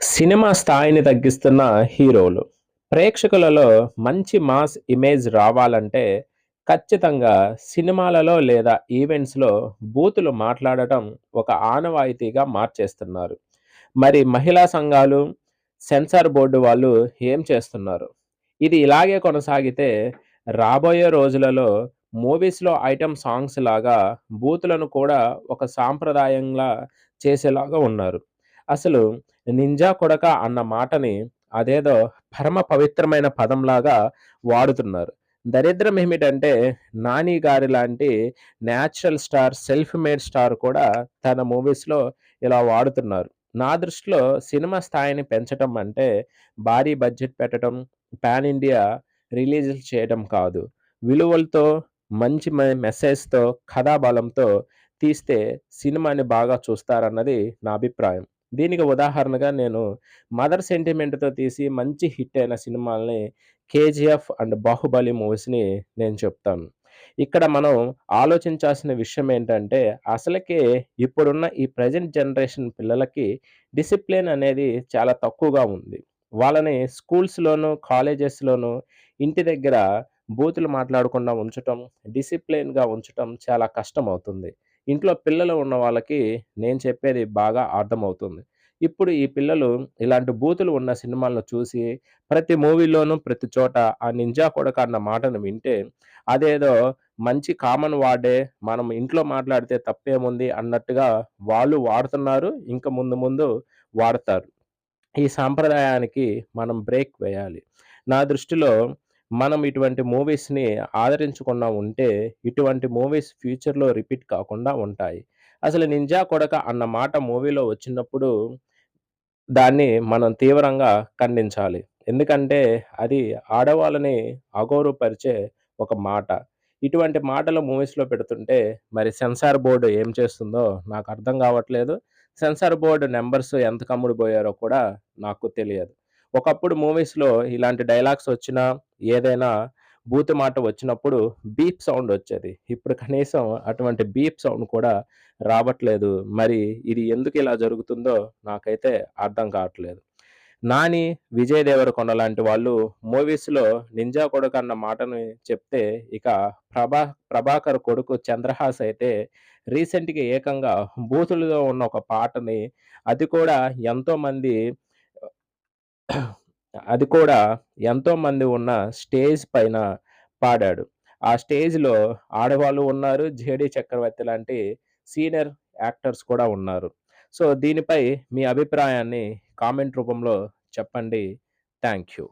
Cinema స్థాయిని తగ్గిస్తున్న హీరోలు. ప్రేక్షకులలో మంచి మాస్ ఇమేజ్ రావాలంటే ఖచ్చితంగా సినిమాలలో లేదా ఈవెంట్స్‌లో బూతులు మాట్లాడటం ఒక ఆనవాయితీగా మార్చేస్తున్నారు. మరి మహిళా సంఘాలు, సెన్సార్ బోర్డు వాళ్ళు ఏం చేస్తున్నారు? ఇది ఇలాగే కొనసాగితే రాబోయే రోజులలో మూవీస్‌లో ఐటెమ్ సాంగ్స్ లాగా బూతులను కూడా ఒక సాంప్రదాయంలా చేసేలాగా ఉన్నారు. అసలు 'నింజా కొడక అన్న మాటని అదేదో పరమ పవిత్రమైన పదంలాగా వాడుతున్నారు. దరిద్రం ఏమిటంటే 'నాని' గారి లాంటి natural star, self made star కూడా తన మూవీస్‌లో ఇలా వాడుతున్నారు. నా దృష్టిలో సినిమా స్థాయిని పెంచటం అంటే భారీ బడ్జెట్ పెట్టడం పాన్ ఇండియా రిలీజులు చేయడం కాదు. విలువలతో, మంచి మెసేజ్‌తో, కథాబలంతో తీస్తే సినిమాని బాగా చూస్తారన్నది నా అభిప్రాయం. దీనికి ఉదాహరణగా నేను 'మదర్' సెంటిమెంట్‌తో తీసి మంచి హిట్ అయిన సినిమాల్ని 'కేజీఎఫ్' అండ్ 'బాహుబలి' మూవీస్‌ని నేను చెప్తాను. ఇక్కడ మనం ఆలోచించాల్సిన విషయం ఏంటంటే అసలకే ఇప్పుడున్న ఈ ప్రెజెంట్ జనరేషన్ పిల్లలకి డిసిప్లిన్ అనేది చాలా తక్కువగా ఉంది. వాళ్ళని స్కూల్స్లోనూ కాలేజెస్లోనూ ఇంటి దగ్గర బూతులు మాట్లాడకుండా ఉంచటం, డిసిప్లిన్‌గా ఉంచటం చాలా కష్టమవుతుంది. ఇంట్లో పిల్లలు ఉన్న వాళ్ళకి నేను చెప్పేది బాగా అర్థమవుతుంది. ఇప్పుడు ఈ పిల్లలు ఇలాంటి బూతులు ఉన్న సినిమాలను చూసి ప్రతి మూవీలోనూ, ప్రతి చోట ఆ 'నింజా కొడక అన్న మాటను వింటే అదేదో మంచి కామన్ వాడే మనం ఇంట్లో మాట్లాడితే తప్పేముంది అన్నట్టుగా వాళ్ళు వాడుతున్నారు. ఇంకా ముందు ముందు వాడతారు. ఈ సాంప్రదాయానికి మనం బ్రేక్ వేయాలి. నా దృష్టిలో మనం ఇటువంటి మూవీస్‌ని ఆదరించకుండా ఉంటే ఇటువంటి మూవీస్ ఫ్యూచర్‌లో రిపీట్ కాకుండా ఉంటాయి. అసలు 'నింజా కొడక అన్న మాట మూవీలో వచ్చినప్పుడు దాన్ని మనం తీవ్రంగా ఖండించాలి. ఎందుకంటే అది ఆడవాళ్ళని అగౌరవపరిచే ఒక మాట. ఇటువంటి మాటలు మూవీస్‌లో పెడుతుంటే మరి సెన్సార్ బోర్డు ఏం చేస్తుందో నాకు అర్థం కావట్లేదు. సెన్సార్ బోర్డు నెంబర్స్ ఎంత కమ్ముడు పోయారో కూడా నాకు తెలియదు. ఒకప్పుడు మూవీస్‌లో ఇలాంటి డైలాగ్స్ వచ్చినా, ఏదైనా బూతు మాట వచ్చినప్పుడు బీప్ సౌండ్ వచ్చేది. ఇప్పుడు కనీసం అటువంటి బీప్ సౌండ్ కూడా రావట్లేదు. మరి ఇది ఎందుకు ఇలా జరుగుతుందో నాకైతే అర్థం కావట్లేదు. 'నాని', 'విజయ్ దేవరకొండ' లాంటి వాళ్ళు మూవీస్‌లో 'నింజా కొడుకు అన్న మాటని చెప్తే ఇక ప్రభా 'ప్రభాకర్' కొడుకు 'చంద్రహాస్' అయితే రీసెంట్‌గా ఏకంగా బూతులతో ఉన్న ఒక పాటని అది కూడా ఎంతోమంది అది కూడా ఎంతోమంది ఉన్న స్టేజ్ పైన పాడాడు. ఆ స్టేజ్‌లో ఆడవాళ్ళు ఉన్నారు. 'జేడీ చక్రవర్తి' లాంటి సీనియర్ యాక్టర్స్ కూడా ఉన్నారు. సో, దీనిపై మీ అభిప్రాయాన్ని కామెంట్ రూపంలో చెప్పండి. Thank you.